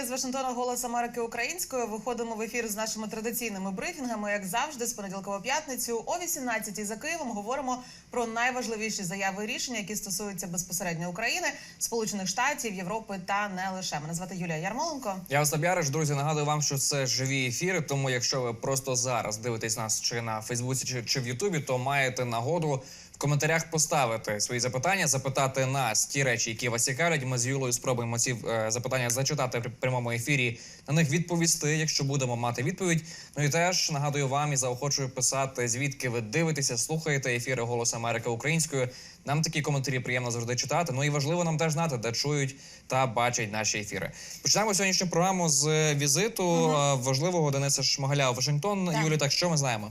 ефірі з Вашингтона Голос Америки Українською. Виходимо в ефір з нашими традиційними брифінгами, як завжди, з понеділка по п'ятницю о 18-й за Києвом. Говоримо про найважливіші заяви і рішення, які стосуються безпосередньо України, Сполучених Штатів, Європи та не лише. Мене звати Юлія Ярмоленко. Я Остап Яриш, друзі. Нагадую вам, що це живі ефіри. Тому, якщо ви просто зараз дивитесь нас чи на Фейсбуці, чи, чи в Ютубі, то маєте нагоду коментарях поставити свої запитання, запитати нас ті речі, які вас цікавлять. Ми з Юлою спробуємо ці е, запитання зачитати при прямому ефірі. На них відповісти, якщо будемо мати відповідь. Ну і теж нагадую вам і заохочую писати, звідки ви дивитеся, слухаєте ефіри Голос Америки українською. Нам такі коментарі приємно завжди читати. Ну і важливо нам теж знати, де чують та бачать наші ефіри. Починаємо сьогоднішню програму з візиту е, важливого Дениса Шмигаля у Вашингтон. Так. Юлі, так що ми знаємо?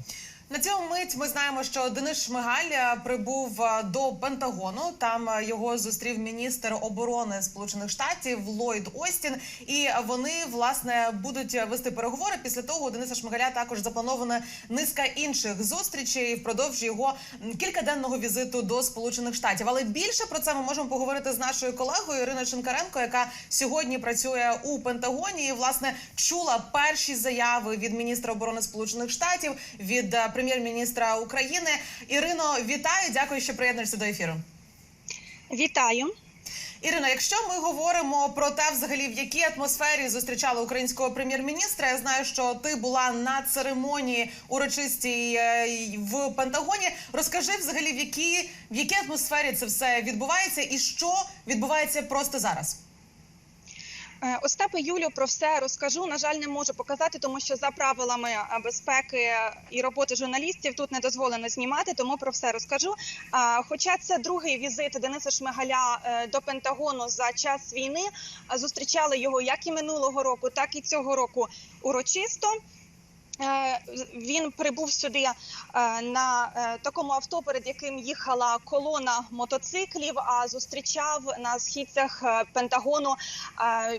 На цьому мить ми знаємо, що Денис Шмигаль е, прибув е, до Пентагону. Там е, його зустрів міністр оборони Сполучених Штатів Ллойд Остін. І вони власне будуть вести переговори. Після того у Дениса Шмигаля також запланована низка інших зустрічей впродовж його кількаденного візиту до Сполучених Штатів. Але більше про це ми можемо поговорити з нашою колегою Іриною Шинкаренко, яка сьогодні працює у Пентагоні. І власне чула перші заяви від міністра оборони Сполучених Штатів від прем'єр-міністра України. Ірино, вітаю! Дякую, що приєднуєшся до ефіру. Вітаю. Ірино, якщо ми говоримо про те, взагалі в якій атмосфері зустрічали українського прем'єр-міністра, я знаю, що ти була на церемонії урочистій е, в Пентагоні. Розкажи взагалі, в якій в якій атмосфері це все відбувається, і що відбувається просто зараз. Е, Остапе Юлю про все розкажу. На жаль, не можу показати, тому що за правилами е, безпеки і роботи журналістів тут не дозволено знімати, тому про все розкажу. Хоча це другий візит Дениса Шмигаля е, до Пентагону за час війни. Зустрічали його як і минулого року, так і цього року урочисто. Е, Він прибув сюди е, на е, такому авто, перед яким їхала колона мотоциклів. А зустрічав на східцях Пентагону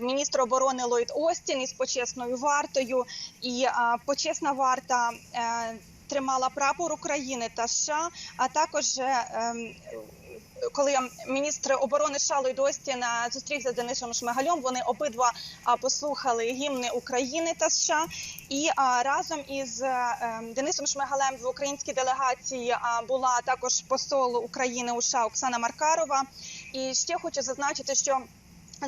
міністр оборони Ллойд Остін із почесною вартою. І почесна варта тримала прапор України та США, а також. Коли міністр оборони Остін е, зустрівся з Денисом Шмигалем, вони обидва послухали гімни України та США. І разом із е, ем, Денисом Шмигалем в українській делегації була також посол України у США Оксана Маркарова. І ще хочу зазначити, що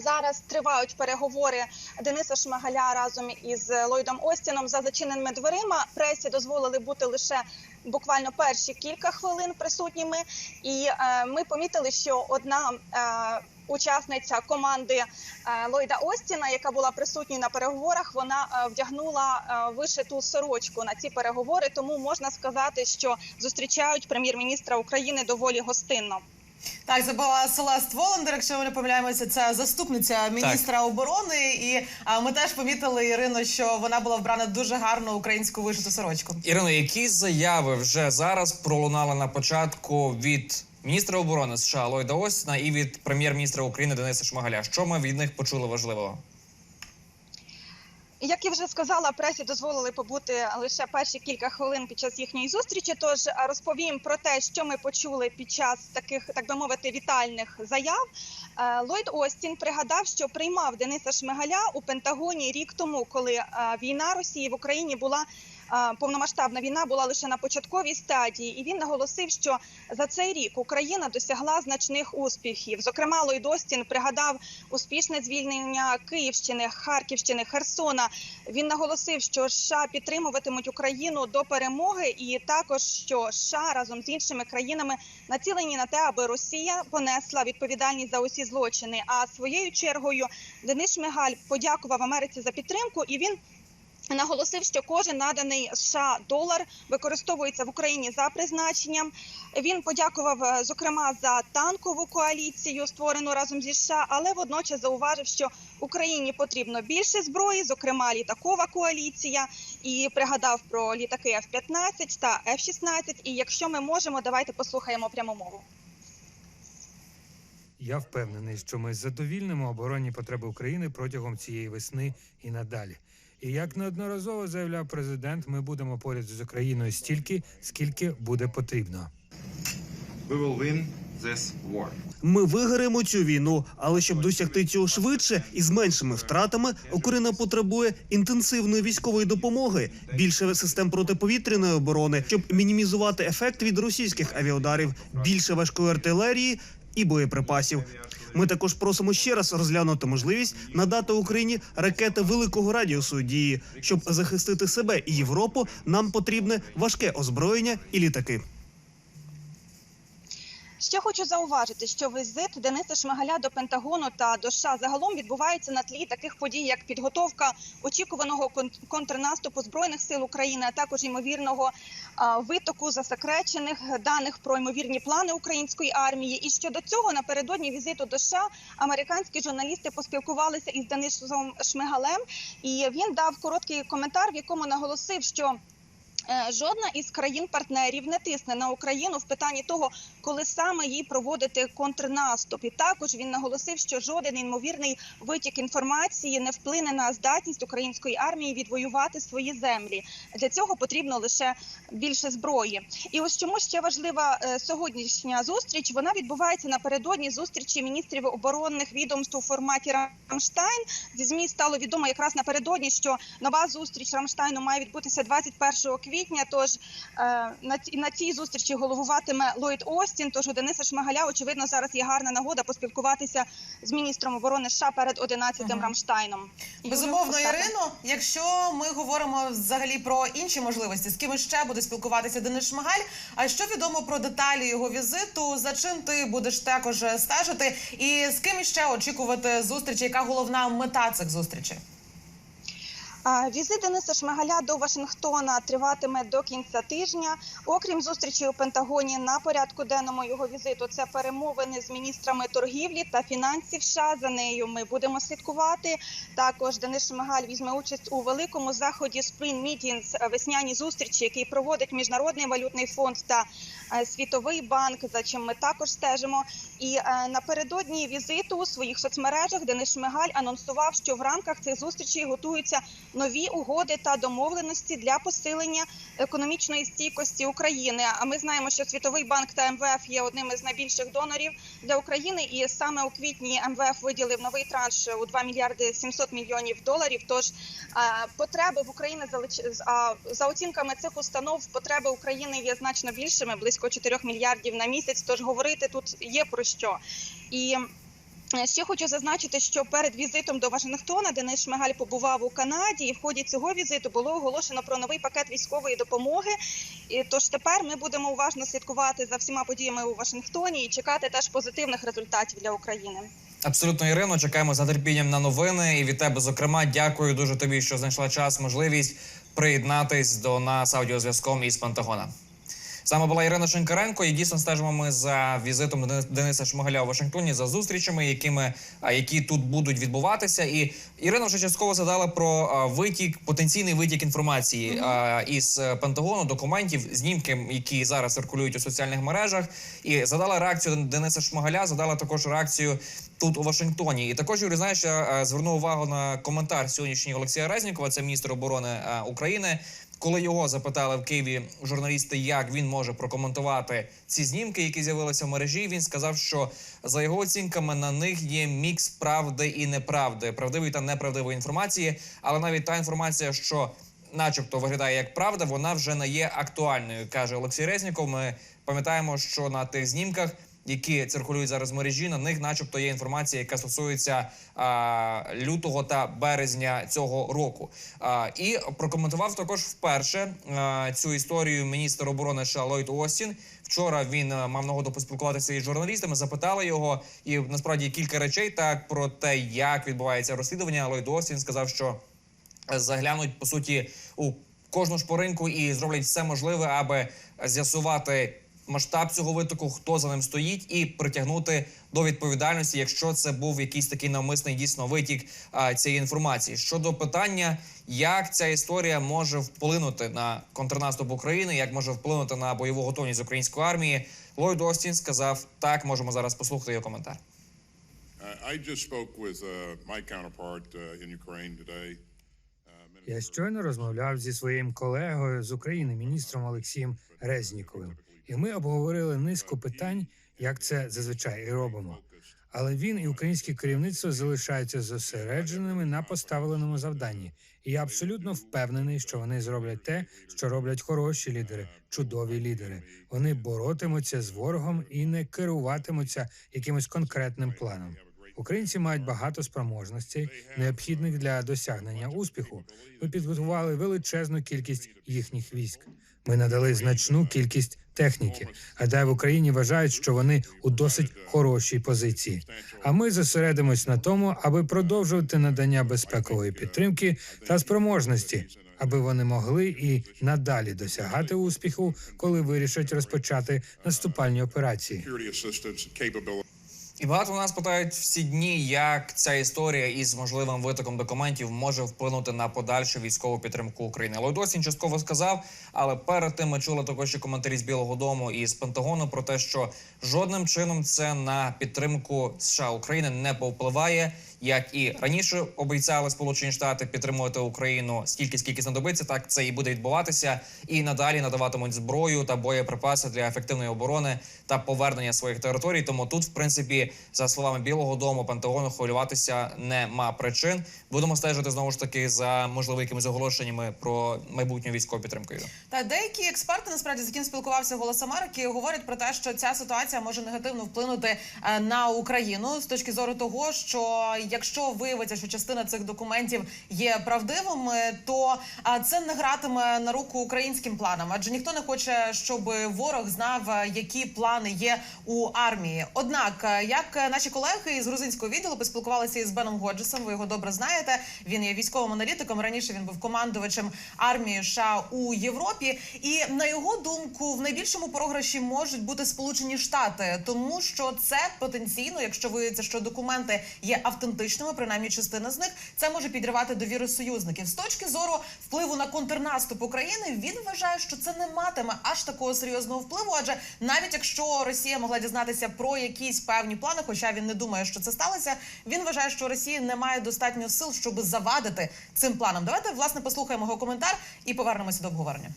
Зараз тривають переговори Дениса Шмигаля разом із Ллойдом Остіном за зачиненими дверима. Пресі дозволили бути лише буквально перші кілька хвилин присутніми, і е, ми помітили, що одна е, учасниця команди е, Ллойда Остіна, яка була присутня на переговорах, вона вдягнула вишиту сорочку на ці переговори. Тому можна сказати, що зустрічають прем'єр-міністра України доволі гостинно. Так, це була Селест Воландер, якщо ми не помиляємося, це заступниця міністра оборони. І а, ми теж помітили Ірино, що вона була вбрана дуже гарно українську вишиту сорочку. Ірино, які заяви вже зараз пролунали на початку від міністра оборони США Ллойда Остіна і від прем'єр-міністра України Дениса Шмагаля? Що ми від них почули важливого? Як я вже сказала, пресі дозволили побути лише перші кілька хвилин під час їхньої зустрічі. Тож розповім про те, що ми почули під час таких, так би мовити, вітальних заяв. Е, Ллойд Остін пригадав, що приймав Дениса Шмигаля у Пентагоні рік тому, коли війна Росії в Україні була. Повномасштабна війна була лише на початковій стадії, і він наголосив, що за цей рік Україна досягла значних успіхів. Зокрема, Ллойд Остін пригадав успішне звільнення Київщини, Харківщини, Херсона. Він наголосив, що США підтримуватимуть Україну до перемоги, і також що США разом з іншими країнами націлені на те, аби Росія понесла відповідальність за усі злочини. А своєю чергою Денис Шмигаль подякував Америці за підтримку, і він. Наголосив, що кожен наданий США долар використовується в Україні за призначенням. Він подякував е, зокрема за танкову коаліцію, створену разом зі США, але водночас зауважив, що Україні потрібно більше зброї, зокрема літакова коаліція, і пригадав про літаки F-15 та F-16. І якщо ми можемо, давайте послухаємо пряму мову. Я впевнений, що ми задовільнимо оборонні потреби України протягом цієї весни і надалі. І як неодноразово заявляв президент, ми будемо поряд з Україною стільки, скільки буде потрібно. We will win this war. Ми виграємо цю війну, але щоб досягти цього швидше і з меншими втратами, Україна потребує інтенсивної військової допомоги, більше систем протиповітряної оборони, щоб мінімізувати ефект від російських авіаударів, більше важкої артилерії і боєприпасів. Ми також просимо ще раз розглянути можливість надати Україні ракети великого радіусу дії, щоб захистити себе і Європу. Нам потрібне важке озброєння і літаки. Ще хочу зауважити, що візит Дениса Шмигаля до Пентагону та до США загалом відбувається на тлі таких подій, як підготовка очікуваного кон- контрнаступу збройних сил України, а також ймовірного витоку засекречених даних про ймовірні плани української армії. І щодо цього напередодні візиту до США американські журналісти поспілкувалися із Денисом Шмигалем, і він дав короткий коментар, в якому наголосив, що Жодна із країн-партнерів не тисне на Україну в питанні того, коли саме їй проводити контрнаступ. І також він наголосив, що жоден ймовірний витік інформації не вплине на здатність української армії відвоювати свої землі. Для цього потрібно лише більше зброї. І ось чому ще важлива е, сьогоднішня зустріч. Вона відбувається напередодні зустрічі міністрів оборонних відомств у форматі Рамштайн. Зі змі стало відомо якраз напередодні, що нова зустріч Рамштайну має відбутися 21 квітня. Тож е, на, ці- на цій зустрічі головуватиме Ллойд Остін. Тож у Дениса Шмигаля, очевидно, зараз є гарна нагода поспілкуватися з міністром оборони США перед 11-м Рамштайном. Безумовно, Ірино. Якщо ми говоримо взагалі про інші можливості, з ким ще буде спілкуватися Денис Шмигаль. А що відомо про деталі його візиту? За чим ти будеш також стежити? І з ким ще очікувати зустрічі? Яка головна мета цих зустрічей? Візит Дениса Шмигаля до Вашингтона триватиме до кінця тижня. Окрім зустрічі у Пентагоні, на порядку денному його візиту це перемовини з міністрами торгівлі та фінансів. США. за нею ми будемо слідкувати. Також Денис Шмигаль візьме участь у великому заході Spring Meetings, весняні зустрічі, який проводить міжнародний валютний фонд та е, світовий банк. За чим ми також стежимо. І е, напередодні візиту у своїх соцмережах Денис Шмигаль анонсував, що в рамках цих зустрічей готуються нові угоди та домовленості для посилення економічної стійкості України. А ми знаємо, що Світовий банк та МВФ є одним із найбільших донорів для України, і саме у квітні МВФ виділив новий транш у 2 мільярди 700 мільйонів доларів. Тож потреби в Україні за оцінками цих установ, потреби України є значно більшими, близько 4 мільярдів на місяць. Тож говорити тут є про що і. Ще хочу зазначити, що перед візитом до Вашингтона Денис Шмигаль побував у Канаді, і в ході цього візиту було оголошено про новий пакет військової допомоги. І тож тепер ми будемо уважно слідкувати за всіма подіями у Вашингтоні і чекати теж позитивних результатів для України. Абсолютно, Ірино. Чекаємо з нетерпінням на новини. І від тебе, зокрема, дякую дуже тобі, що знайшла час, можливість приєднатись до нас аудіозв'язком із Пентагона. Саме була Ірина Шинкаренко, і дійсно стежимо ми за візитом Дени- Дениса Шмигаля у Вашингтоні за зустрічами, якими які тут будуть відбуватися. І Ірина вже частково задала про витік, потенційний витік інформації а, із е, Пентагону, документів, знімки, які зараз циркулюють у соціальних мережах, і задала реакцію Дениса Шмигаля, задала також реакцію тут у Вашингтоні. І також Юрій, знаєш, я е, звернув увагу на коментар сьогоднішній Олексія Резнікова, це міністр оборони е, України. Коли його запитали в Києві журналісти, як він може прокоментувати ці знімки, які з'явилися в мережі, він сказав, що за його оцінками на них є мікс правди і неправди, правдивої та неправдивої інформації. Але навіть та інформація, що, начебто, виглядає як правда, вона вже не є актуальною, каже Олексій Резніков. Ми пам'ятаємо, що на тих знімках які циркулюють зараз в мережі. На них, начебто, є інформація, яка стосується а, лютого та березня цього року. А, і прокоментував також вперше а, цю історію міністр оборони США Ллойд Остін. Вчора він мав нагоду поспілкуватися із журналістами, запитали його, і насправді кілька речей так про те, як відбувається розслідування. Ллойд Остін сказав, що заглянуть по суті у кожну шпоринку і зроблять все можливе, аби з'ясувати масштаб цього витоку, хто за ним стоїть, і притягнути до відповідальності, якщо це був якийсь такий навмисний дійсно витік а, цієї інформації. Щодо питання, як ця історія може вплинути на контрнаступ України, як може вплинути на бойову готовність української армії, Ллойд Остін сказав так. Можемо зараз послухати його коментар. I I just spoke with uh, my counterpart uh, in Ukraine today. Я щойно розмовляв зі своїм колегою з України, міністром Олексієм Резніковим, і ми обговорили низку питань, як це зазвичай і робимо. Але він і українське керівництво залишаються зосередженими на поставленому завданні. І я абсолютно впевнений, що вони зроблять те, що роблять хороші лідери, чудові лідери. Вони боротимуться з ворогом і не керуватимуться якимось конкретним планом. Українці мають багато спроможностей, необхідних для досягнення успіху. Ми підготували величезну кількість їхніх військ. Ми надали значну кількість техніки. Гадаю, в Україні вважають, що вони у досить хорошій позиції. А ми зосередимось на тому, аби продовжувати надання безпекової підтримки та спроможності, аби вони могли і надалі досягати успіху, коли вирішать розпочати наступальні операції. І багато нас питають всі дні, як ця історія із можливим витоком документів може вплинути на подальшу військову підтримку України. Лойдосін частково сказав, але перед тим ми чули також і коментарі з Білого Дому і з Пентагону про те, що жодним чином це на підтримку США України не повпливає. Як і раніше обіцяли Сполучені Штати підтримувати Україну стільки, скільки знадобиться, так це і буде відбуватися, і надалі надаватимуть зброю та боєприпаси для ефективної оборони та повернення своїх територій. Тому тут, в принципі, за словами Білого Дому, Пентагону хвилюватися нема причин. Будемо стежити знову ж таки за можливо якимись оголошеннями про майбутню військову підтримку. Та деякі експерти, насправді, з яким спілкувався голос Америки, говорять про те, що ця ситуація може негативно вплинути е, на Україну з точки зору того, що якщо виявиться, що частина цих документів є правдивими, то це не гратиме на руку українським планам, адже ніхто не хоче, щоб ворог знав, е, які плани є у армії. Однак, е, як наші колеги із грузинського відділу поспілкувалися із Беном Годжесом, ви його добре знаєте. Він є військовим аналітиком. Раніше він був командувачем армії США у Європі. І на його думку, в найбільшому програші можуть бути Сполучені Штати, тому що це потенційно, якщо виявиться, що документи є автентичними, принаймні частина з них, це може підривати довіру союзників. З точки зору впливу на контрнаступ України, він вважає, що це не матиме аж такого серйозного впливу. Адже навіть якщо Росія могла дізнатися про якісь певні плани, хоча він не думає, що це сталося, він вважає, що Росія не має достатньо сил, щоб завадити цим планам. Давайте власне послухаємо його коментар і повернемося до обговорення.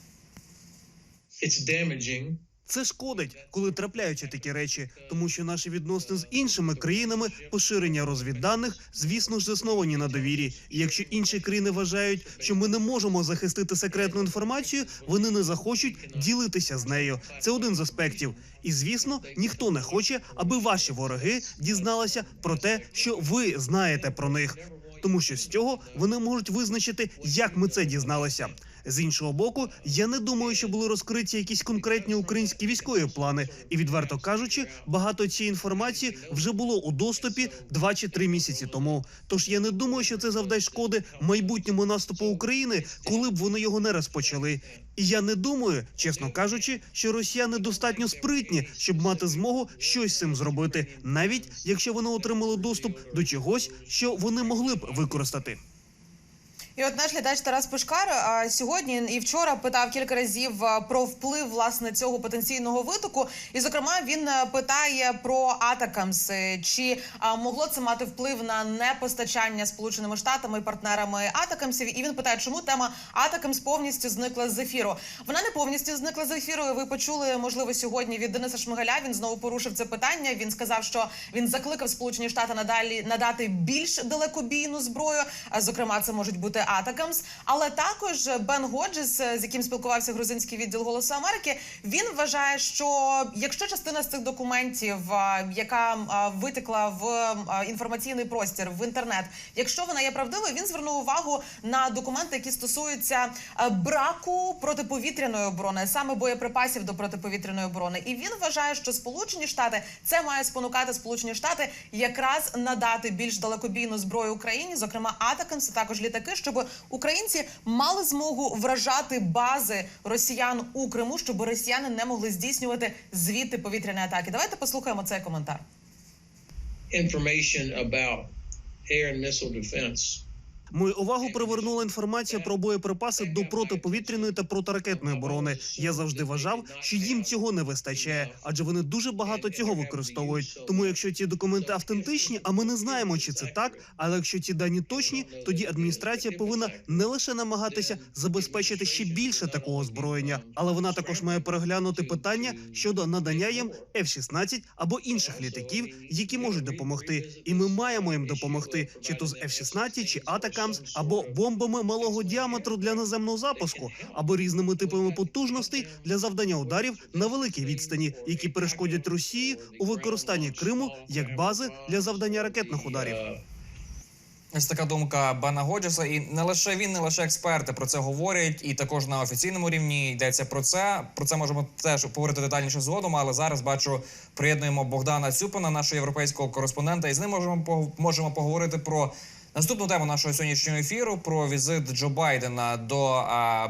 it's damaging Це шкодить, коли трапляються такі речі, тому що наші відносини з іншими країнами, поширення розвідданих, звісно ж, засновані на довірі. І якщо інші країни вважають, що ми не можемо захистити секретну інформацію, вони не захочуть ділитися з нею. Це один з аспектів. І звісно, ніхто не хоче, аби ваші вороги дізналися про те, що ви знаєте про них, тому що з цього вони можуть визначити, як ми це дізналися. З іншого боку, я не думаю, що були розкриті якісь конкретні українські військові плани, і відверто кажучи, багато цієї інформації вже було у доступі два чи три місяці тому. Тож я не думаю, що це завдасть шкоди майбутньому наступу України, коли б вони його не розпочали. І я не думаю, чесно кажучи, що росіяни достатньо спритні, щоб мати змогу щось з цим зробити, навіть якщо вони отримали доступ до чогось, що вони могли б використати. І от наш глядач Тарас Пушкар а, сьогодні і вчора питав кілька разів про вплив власне цього потенційного витоку. І зокрема він а, питає про Атакамс. Е, Чи а, могло це мати вплив на непостачання сполученими штатами і партнерами Атакамсів? І він питає, чому тема Атакамс повністю зникла з ефіру. Вона не повністю зникла з ефіру. Ви почули можливо сьогодні від Дениса Шмигаля. Він знову порушив це питання. Він сказав, що він закликав Сполучені Штати надалі надати більш далекобійну зброю. А, Зокрема, це можуть бути Атакамс. Але також Бен Годжес, з яким спілкувався грузинський відділ Голосу Америки, він вважає, що якщо частина з цих документів, яка витекла в інформаційний простір в інтернет, якщо вона є правдивою, він звернув увагу на документи, які стосуються браку протиповітряної оборони, саме боєприпасів до протиповітряної оборони. І він вважає, що Сполучені Штати це має спонукати Сполучені Штати якраз надати більш далекобійну зброю Україні, зокрема Атакамс, також літаки, щоб українці мали змогу вражати бази росіян у Криму, щоб росіяни не могли здійснювати звідти повітряні атаки. Давайте послухаємо цей коментар. information about air and missile defense Мою увагу привернула інформація про боєприпаси до протиповітряної та протиракетної оборони. Я завжди вважав, що їм цього не вистачає, адже вони дуже багато цього використовують. Тому, якщо ці документи автентичні, а ми не знаємо, чи це так, але якщо ці дані точні, тоді адміністрація повинна не лише намагатися забезпечити ще більше такого озброєння, але вона також має переглянути питання щодо надання їм F-16 або інших літаків, які можуть допомогти. І ми маємо їм допомогти, чи то з F-16, чи Атакамс, або бомбами малого діаметру для наземного запуску, або різними типами потужностей для завдання ударів на великій відстані, які перешкодять Росії у використанні Криму як бази для завдання ракетних ударів. Ось така думка Бена Годжеса, і не лише він, не лише експерти про це говорять, і також на офіційному рівні йдеться про це. Про це можемо теж поговорити детальніше згодом. Але зараз бачу, приєднуємо Богдана Цюпина, нашого європейського кореспондента, і з ним можемо можемо поговорити про наступну тему нашого сьогоднішнього ефіру: про візит Джо Байдена до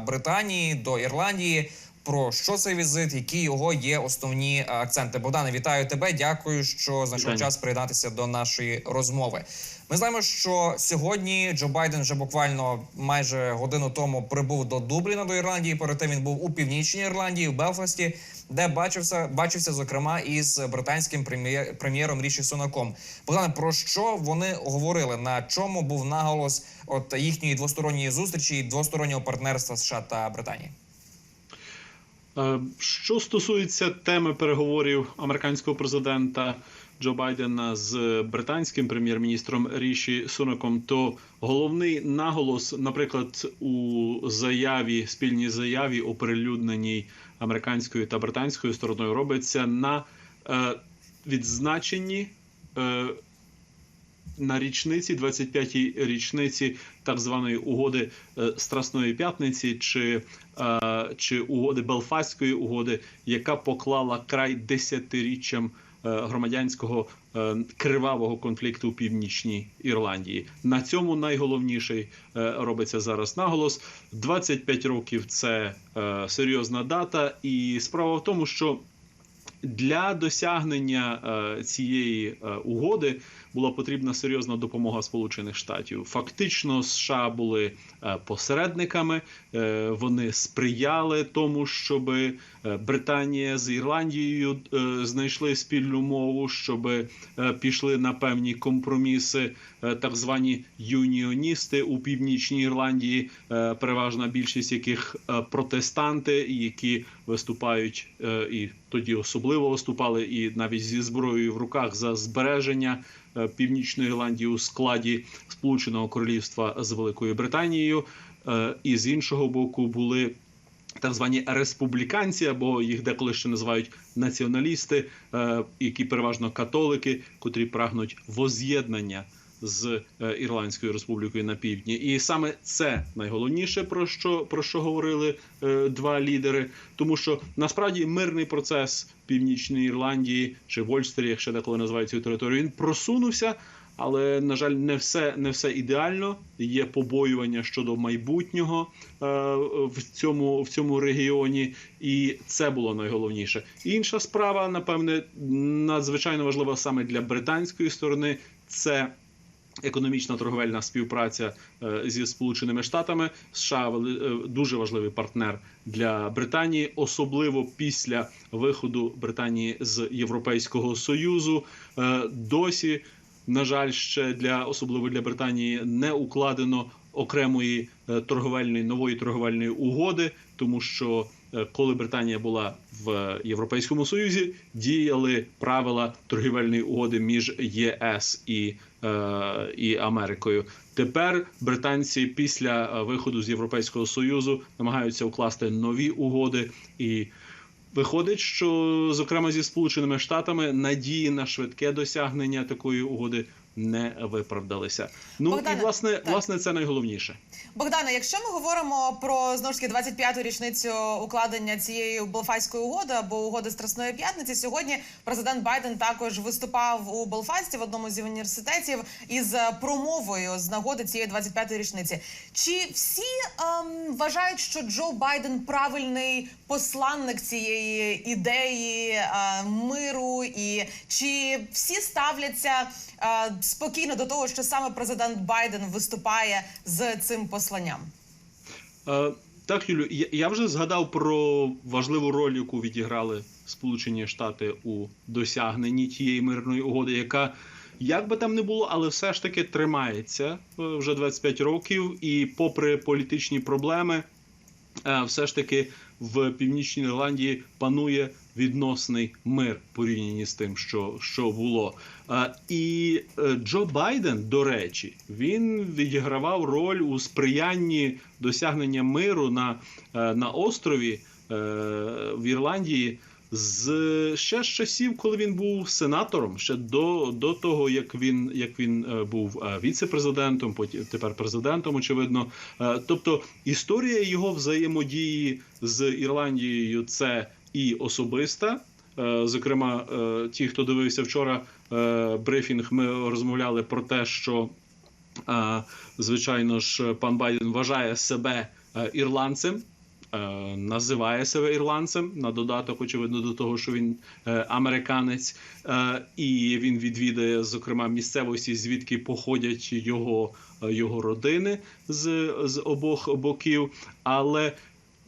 Британії, до Ірландії. Про що цей візит, які його є основні акценти? Богдане, вітаю тебе. Дякую, що знайшов час приєднатися до нашої розмови. Ми знаємо, що сьогодні Джо Байден вже буквально майже годину тому прибув до Дубліна до Ірландії. Перед тим він був у північній Ірландії, в Белфасті, де бачився, бачився зокрема із британським прем'є- прем'єром Ріші Сунаком. Богдане, про що вони говорили? На чому був наголос от їхньої двосторонньої зустрічі і двостороннього партнерства США та Британії? Е, Що стосується теми переговорів американського президента Джо Байдена з британським прем'єр-міністром Ріші Сунаком, то головний наголос, наприклад, у заяві, спільній заяві, оприлюдненій американською та британською стороною, робиться на е, відзначенні. На річниці, 25-й річниці так званої угоди е, Страсної п'ятниці, чи, е, чи угоди Белфастської угоди, яка поклала край десятиріччям е, громадянського кривавого конфлікту у північній Ірландії. На цьому найголовніший робиться зараз наголос. 25 років це серйозна дата, і справа в тому, що для досягнення цієї угоди була потрібна серйозна допомога Сполучених Штатів. Фактично, США були е, посередниками, е, вони сприяли тому, щоб е, Британія з Ірландією знайшли спільну мову, щоб пішли на певні компроміси, так звані юніоністи у північній Ірландії, е, переважна більшість яких е, протестанти, які виступають е, і тоді особливо виступали, і навіть зі зброєю в руках за збереження е, північної Ірландії у складі Сполученого Королівства з Великою Британією, Е, і з іншого боку були. Так звані республіканці, або їх деколи ще називають націоналісти, е, які переважно католики, котрі прагнуть воз'єднання з е, Ірландською республікою на півдні. І саме це найголовніше про що про що говорили е, два лідери, тому що насправді мирний процес північної Ірландії чи Вольстері, як ще деколи називають цю територію, він просунувся. Але на жаль, не все не все ідеально. Є побоювання щодо майбутнього е, в цьому в цьому регіоні, і це було найголовніше. Інша справа, напевне, надзвичайно важлива саме для британської сторони. Це економічна торговельна співпраця е, зі Сполученими Штатами. США е, дуже важливий партнер для Британії, особливо після виходу Британії з Європейського Союзу. Е, Досі, на жаль, ще для особливо для Британії не укладено окремої торговельної нової торговельної угоди, тому що коли Британія була в Європейському Союзі, діяли правила торгівельної угоди між ЄС і, е, і Америкою. Тепер британці після е, виходу з Європейського Союзу намагаються укласти нові угоди і. Виходить, що зокрема зі Сполученими Штатами надії на швидке досягнення такої угоди не виправдалися. Ну Богдане, і власне, так. власне, це найголовніше. Богдане, якщо ми говоримо про знову ж таки 25-ту річницю укладення цієї Белфастської угоди або угоди Страсної п'ятниці, сьогодні президент Байден також виступав у Белфасті в одному з університетів із промовою з нагоди цієї 25-ї річниці. Чи всі ем, вважають, що Джо Байден правильний посланник цієї ідеї е, миру, і чи всі ставляться е, спокійно до того, що саме президент Байден виступає з цим посланням? Е, Так, Юлю, я- я вже згадав про важливу роль, яку відіграли Сполучені Штати у досягненні тієї мирної угоди, яка як би там не було, але все ж таки тримається е, вже 25 років, і попри політичні проблеми, е, все ж таки в Північній Ірландії панує відносний мир порівняно з тим, що, що було. І е, Джо Байден, до речі, він відігравав роль у сприянні досягнення миру на, е, на острові е, в Ірландії. З ще з часів, коли він був сенатором, ще до, до того, як він як він був віце-президентом, потім тепер президентом, очевидно. Тобто історія його взаємодії з Ірландією це і особиста. Е, Зокрема, е, ті, хто дивився вчора е, брифінг, ми розмовляли про те, що звичайно ж пан Байден вважає себе ірландцем. Називає себе ірландцем на додаток, очевидно, до того, що він американець, і він відвідає, зокрема, місцевості, звідки походять його, його родини з, з обох боків. Але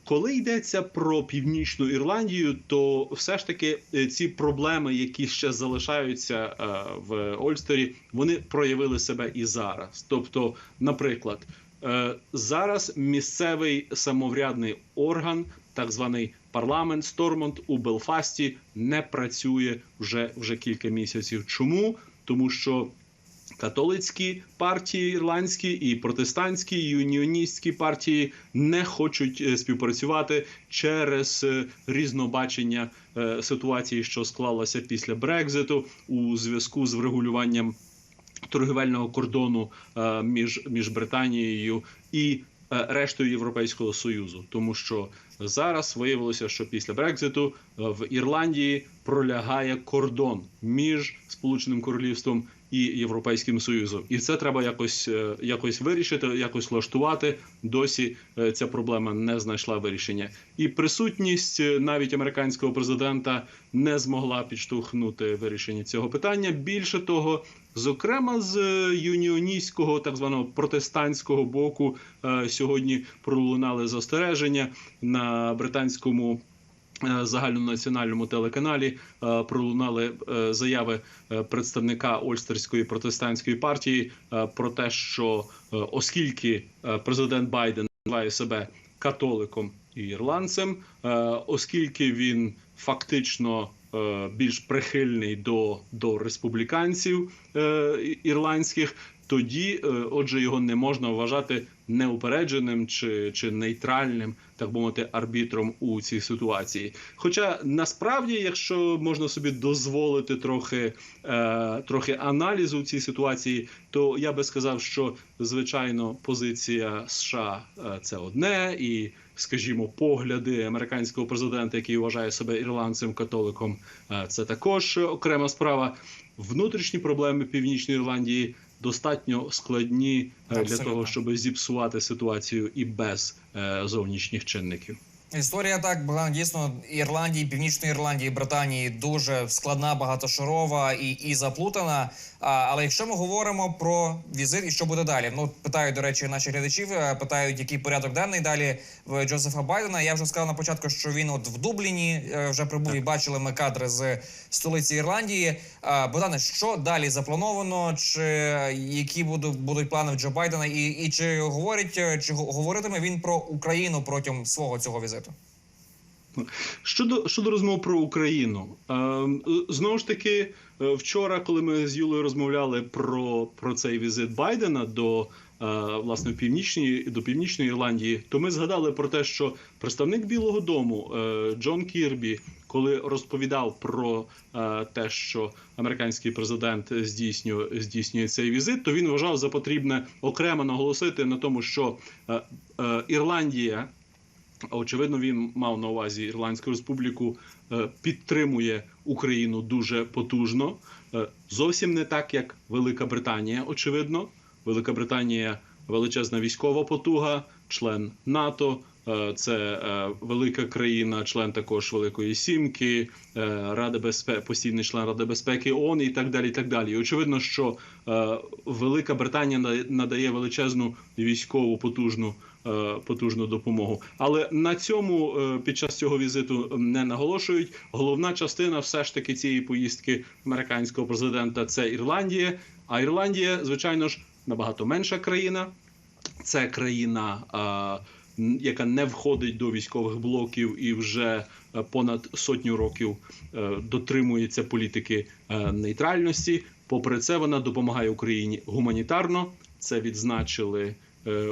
коли йдеться про північну Ірландію, то все ж таки е, ці проблеми, які ще залишаються е, в Ольстері, вони проявили себе і зараз. Тобто, наприклад, е, зараз місцевий самоврядний орган, так званий парламент Стормонт у Белфасті, не працює вже, вже кілька місяців. Чому? Тому що католицькі партії ірландські і протестантські і юніоністські партії не хочуть е, співпрацювати через е, різнобачення е, ситуації, що склалася після Брекзиту у зв'язку з врегулюванням торгівельного кордону між, між Британією і рештою Європейського союзу, тому що зараз виявилося, що після Брекзиту в Ірландії пролягає кордон між Сполученим Королівством і Європейським Союзом, і це треба якось, е, якось вирішити, якось влаштувати. Досі е, ця проблема не знайшла вирішення, і присутність е, навіть американського президента не змогла підштовхнути вирішення цього питання. Більше того, зокрема з юніоністського, так званого протестантського боку, сьогодні пролунали застереження на британському. Е, Загальнонаціональному телеканалі е, пролунали е, заяви представника Ольстерської протестантської партії про те, що оскільки президент Байден називає себе католиком і ірландцем, оскільки він фактично більш прихильний до, до республіканців ірландських, тоді, е, отже, його не можна вважати неупередженим чи, чи нейтральним, так би мовити, арбітром у цій ситуації. Хоча насправді, якщо можна собі дозволити трохи, е, трохи аналізу в цій ситуації, то я би сказав, що звичайно позиція США е, це одне, і, скажімо, погляди американського президента, який вважає себе ірландцем католиком, е, це також окрема справа. Внутрішні проблеми Північної Ірландії достатньо складні Абсолютно. для того, щоб зіпсувати ситуацію і без е, зовнішніх чинників. Історія так була дійсно Ірландії, Північної Ірландії, Британії дуже складна, багатошарова і, і заплутана. А, але якщо ми говоримо про візит і що буде далі, ну питають, до речі, наші глядачів, е, питають, який порядок денний далі в Джозефа Байдена. Я вже сказав на початку, що він от в Дубліні е, вже прибув і бачили ми кадри з столиці Ірландії. А, Богдане, що далі заплановано? Чи які будуть будуть плани в Джо Байдена? І, і чи говорить, е, чи го- говоритиме він про Україну протягом свого цього візиту? Щодо щодо розмов про Україну, е, знову ж таки, е, вчора, коли ми з Юлею розмовляли про, про цей візит Байдена до е, власне північної до північної Ірландії, то ми згадали про те, що представник Білого Дому Джон Кірбі, коли розповідав про те, що американський президент здійснює здійснює цей візит, то він вважав за потрібне окремо наголосити на тому, що Ірландія. Очевидно, він мав на увазі Ірландську республіку, е, підтримує Україну дуже потужно. Е, Зовсім не так, як Велика Британія. Очевидно, Велика Британія величезна військова потуга, член НАТО, Е, Це велика країна, член також Великої Сімки, Рада безпеки, постійний член Ради безпеки ООН і так далі. І так далі. І очевидно, що Велика Британія на- надає величезну військову потужну. Е, Потужну допомогу, але на цьому е, під час цього візиту не наголошують. Головна частина, все ж таки, цієї поїздки американського президента це Ірландія. А Ірландія, звичайно ж, набагато менша країна. Це країна, е, яка не входить до військових блоків і вже понад сотню років дотримується політики нейтральності. Попри це, вона допомагає Україні гуманітарно. Це відзначили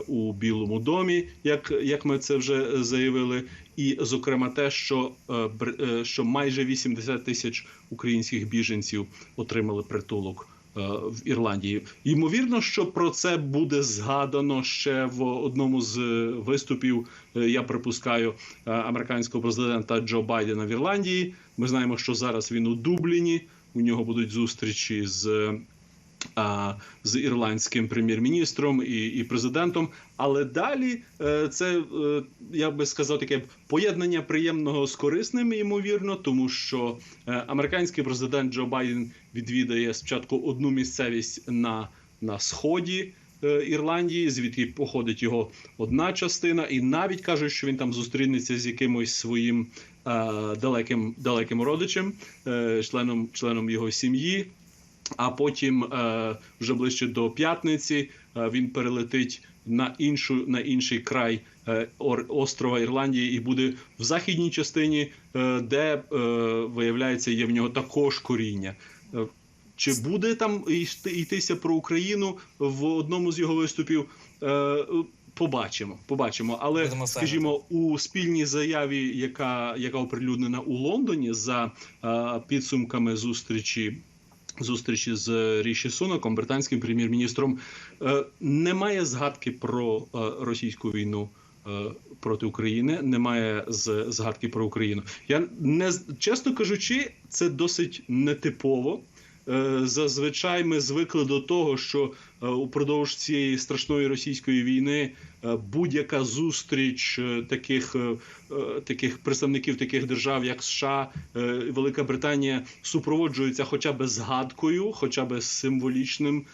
у Білому домі, як, як ми це вже заявили. І, зокрема, те, що, е, е, що майже 80 тисяч українських біженців отримали притулок е, в Ірландії. Ймовірно, що про це буде згадано ще в одному з е, виступів. е, Я припускаю е, американського президента Джо Байдена в Ірландії. Ми знаємо, що зараз він у Дубліні. У нього будуть зустрічі з. З ірландським прем'єр-міністром і, і президентом, але далі е, це е, я би сказав таке поєднання приємного з корисним, ймовірно, тому що е, американський президент Джо Байден відвідає спочатку одну місцевість на, на сході Ірландії, звідки походить його одна частина, і навіть кажуть, що він там зустрінеться з якимось своїм е, далеким, далеким родичем, е, членом, членом його сім'ї. А потім е, вже ближче до п'ятниці е, він перелетить на іншу на інший край е, острова Ірландії і буде в західній частині, де виявляється є в нього також коріння. Чи буде там йти- йтися про Україну в одному з його виступів? Побачимо, побачимо. Але скажімо, у спільній заяві, яка, яка оприлюднена у Лондоні за підсумками зустрічі зустрічі з Ріші Сунаком, британським прем'єр-міністром, е, немає згадки про е, російську війну. е, Проти України немає згадки про Україну. Я не чесно кажучи, це досить нетипово. Е, Зазвичай ми звикли до того, що е, упродовж цієї страшної російської війни е, будь-яка зустріч таких, таких представників таких держав, як США, Велика Британія, супроводжується хоча б згадкою, хоча б символічним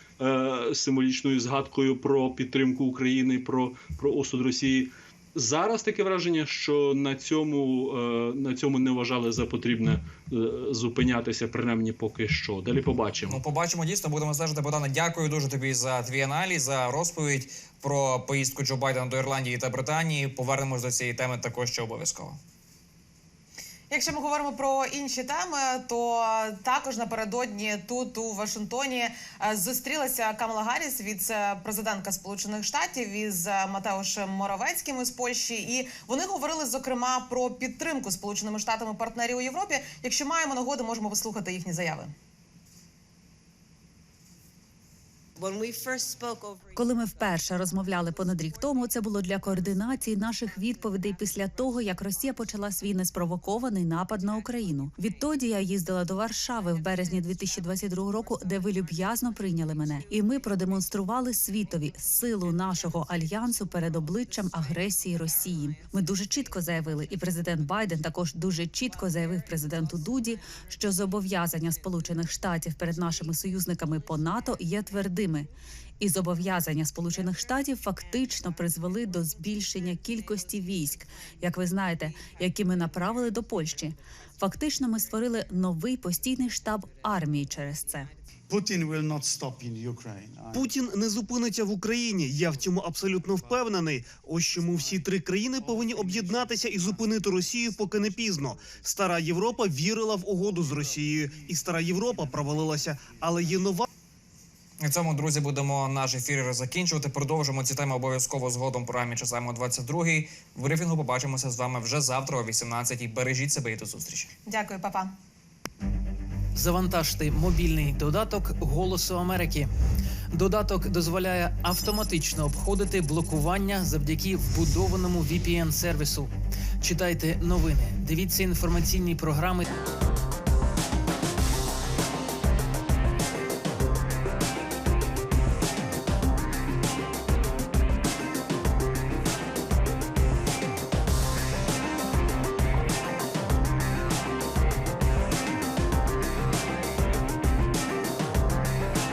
символічною згадкою про підтримку України, про, про осуд Росії. Зараз таке враження, що на цьому, е, на цьому не вважали за потрібне е, зупинятися, принаймні поки що. Далі побачимо. Ну, побачимо дійсно, будемо стежити. Богдана. дякую дуже тобі за твій аналіз, за розповідь про поїздку Джо Байдена до Ірландії та Британії. Повернемось до цієї теми також ще обов'язково. Якщо ми говоримо про інші теми, то також напередодні тут у Вашингтоні е, зустрілася Камала Гарріс, віце-президентка Сполучених Штатів із Матеушем Моровецьким із Польщі, і вони говорили зокрема про підтримку Сполученими Штатами партнерів у Європі. Якщо маємо нагоду, можемо послухати їхні заяви. When we first spoke over Коли ми вперше розмовляли понад рік тому, це було для координації наших відповідей після того, як Росія почала свій неспровокований напад на Україну. Відтоді я їздила до Варшави в березні 2022 року, де ви люб'язно прийняли мене, і ми продемонстрували світові силу нашого альянсу перед обличчям агресії Росії. Ми дуже чітко заявили, і президент Байден також дуже чітко заявив президенту Дуді, що зобов'язання Сполучених Штатів перед нашими союзниками по НАТО є твердими. І зобов'язання Сполучених Штатів фактично призвели до збільшення кількості військ, як ви знаєте, які ми направили до Польщі. Фактично, ми створили новий постійний штаб армії через це. Путін не зупиниться в Україні. Я в цьому абсолютно впевнений. Ось чому всі три країни повинні об'єднатися і зупинити Росію, поки не пізно. Стара Європа вірила в угоду з Росією, і стара Європа провалилася. Але є нова. На цьому, друзі, будемо наш ефір закінчувати. Продовжимо ці теми обов'язково згодом в програмі часами о 22-й. В брифінгу побачимося з вами вже завтра о 18-й. Бережіть себе і до зустрічі. Дякую, папа. Завантажте мобільний додаток Голосу Америки. Додаток дозволяє автоматично обходити блокування завдяки вбудованому VPN-сервісу. Читайте новини, дивіться інформаційні програми.